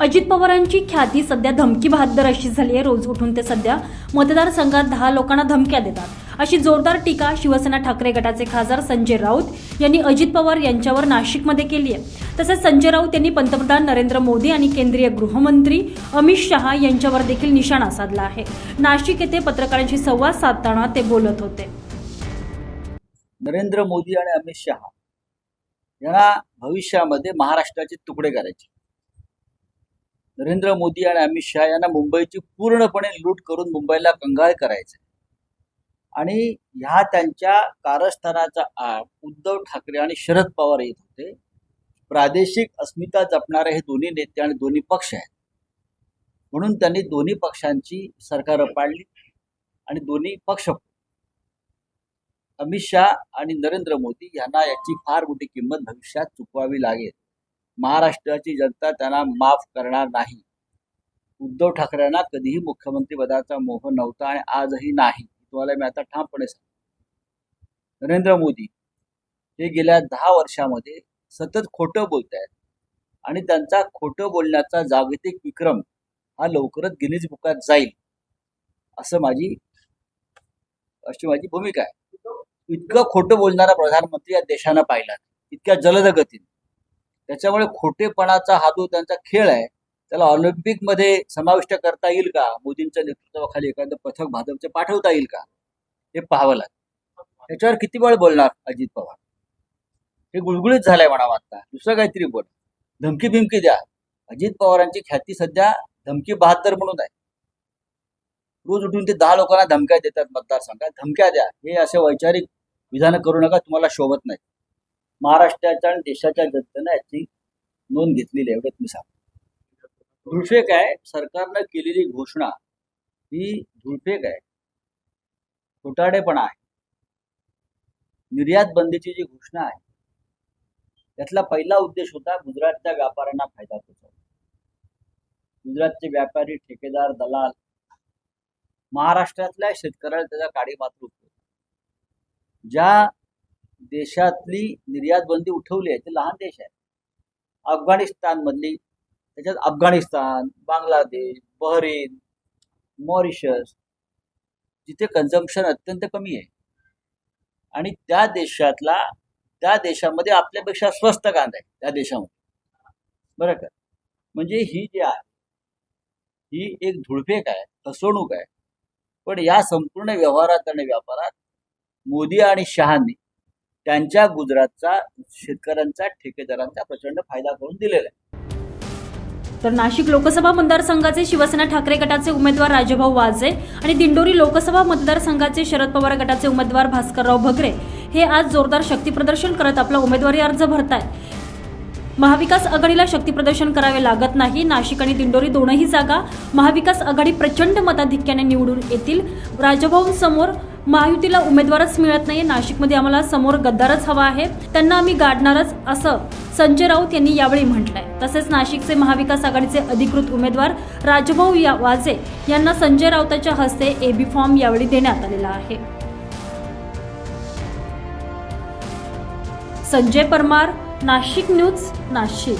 अजित पवारांची ख्याती सध्या धमकी बहादर अशी झाली आहे. रोज उठून ते सध्या मतदारसंघात दहा लोकांना धमक्या देतात. अशी जोरदार टीका शिवसेना ठाकरे गटाचे खासदार संजय राऊत यांनी अजित पवार यांच्यावर नाशिकमध्ये केली आहे. तसेच संजय राऊत यांनी पंतप्रधान नरेंद्र मोदी आणि केंद्रीय गृहमंत्री अमित शहा यांच्यावर देखील निशाणा साधला आहे. नाशिक येथे पत्रकारांशी संवाद साधताना ते बोलत होते. नरेंद्र मोदी आणि अमित शहा यांना भविष्यामध्ये महाराष्ट्राचे तुकडे करायचे. नरेंद्र मोदी आणि अमित शहा यांना मुंबईची पूर्णपणे लूट करून मुंबईला कंगाळ करायचे आणि ह्या त्यांच्या कारस्थानाचा उद्धव ठाकरे आणि शरद पवार येत होते. प्रादेशिक अस्मिता जपणारे हे दोन्ही नेते आणि दोन्ही पक्ष आहेत. म्हणून त्यांनी दोन्ही पक्षांची सरकारं पाडली आणि दोन्ही पक्ष अमित शहा आणि नरेंद्र मोदी यांना याची फार मोठी किंमत भविष्यात चुकवावी लागेल. महाराष्ट्राची जनता त्यांना माफ करणार नाही. उद्धव ठाकरेंना कधीही मुख्यमंत्री पदाचा मोह नव्हता आणि आजही नाही. तुम्हाला मी आता ठामपणे सांगतो. नरेंद्र मोदी हे गेल्या दहा वर्षामध्ये सतत खोटं बोलत आहेत आणि त्यांचा खोटं बोलण्याचा जागतिक विक्रम हा लवकरच गिनीज बुकात जाईल. असं माझी अशी माझी भूमिका आहे. इतकं खोटं बोलणारा प्रधानमंत्री या देशानं पाहिला. इतक्या जलद गतीने त्याच्यामुळे खोटेपणाचा हा जो त्यांचा खेळ आहे त्याला ऑलिम्पिकमध्ये समाविष्ट करता येईल का? मोदींच्या नेतृत्वाखाली एखादं पथक भाजपचे पाठवता येईल का? हे पाहावं लागेल. त्याच्यावर किती वेळ बोलणार अजित पवार? हे गुळगुळीत झालंय म्हणा आता दुसरं काहीतरी बोल. धमकी भिमकी द्या. अजित पवारांची ख्याती सध्या धमकी बहात्तर म्हणून आहे. रोज उठून ते दहा लोकांना धमक्या देतात मतदारसंघात. धमक्या द्या. हे असे वैचारिक विधानं करू नका. तुम्हाला शोभत नाही. महाराष्ट्राच्या आणि देशाच्या जनतेनं याची नोंद घेतलेली आहे एवढंच मी सांगतो. धुळफेक आहे सरकारनं केलेली घोषणा ही धुळफेक आहे. खोटाडेपणा आहे. निर्यात बंदीची जी घोषणा आहे त्यातला पहिला उद्देश होता गुजरातच्या व्यापाऱ्यांना फायदा पोहोचवणे. गुजरातचे व्यापारी ठेकेदार दलाल महाराष्ट्रातल्या शेतकऱ्याला त्याचा काडी मात्र ज्या देशातली निर्यात बंदी उठवली आहे ते लहान देश आहे. अफगाणिस्तान मधली त्याच्यात अफगाणिस्तान बांगलादेश बहरीन मॉरिशस जिथे कन्झम्पशन अत्यंत कमी आहे. आणि त्या देशातला त्या देशामध्ये आपल्यापेक्षा स्वस्त कांदा आहे त्या देशामध्ये. बरं का? म्हणजे ही जी आहे ही एक धुळफेक आहे फसवणूक आहे. पण या संपूर्ण व्यवहारात आणि व्यापारात मोदी आणि शहांनी त्यांच्या गुजरातचा शेतकऱ्यांचा ठेकेदारांचा प्रचंड फायदा करून दिलेला आहे. तर नाशिक लोकसभा मतदारसंघाचे शिवसेना ठाकरे गटाचे उमेदवार राजभाऊ वाजे आणि दिंडोरी लोकसभा मतदारसंघाचे शरद पवार गटाचे उमेदवार भास्करराव भगरे हे आज जोरदार शक्तीप्रदर्शन करत आपला उमेदवारी अर्ज भरताय महाविकास आघाडीला शक्तीप्रदर्शन करावे लागत नाही नाशिक आणि दिंडोरी दोनही जागा महाविकास आघाडी प्रचंड मताधिक्याने निवडून येतील. राजभाऊंसमोर महायुतीला उमेदवारच मिळत नाही नाशिकमध्ये आम्हाला समोर गद्दारच हवा आहे. त्यांना आम्ही गाडणारच असं संजय राऊत यांनी यावेळी म्हटलंय. तसेच नाशिकचे महाविकास आघाडीचे अधिकृत उमेदवार राजभाऊ या वाजे यांना संजय राऊताच्या हस्ते एबी फॉर्म यावेळी देण्यात आलेला आहे. संजय परमार नाशिक न्यूज नाशिक.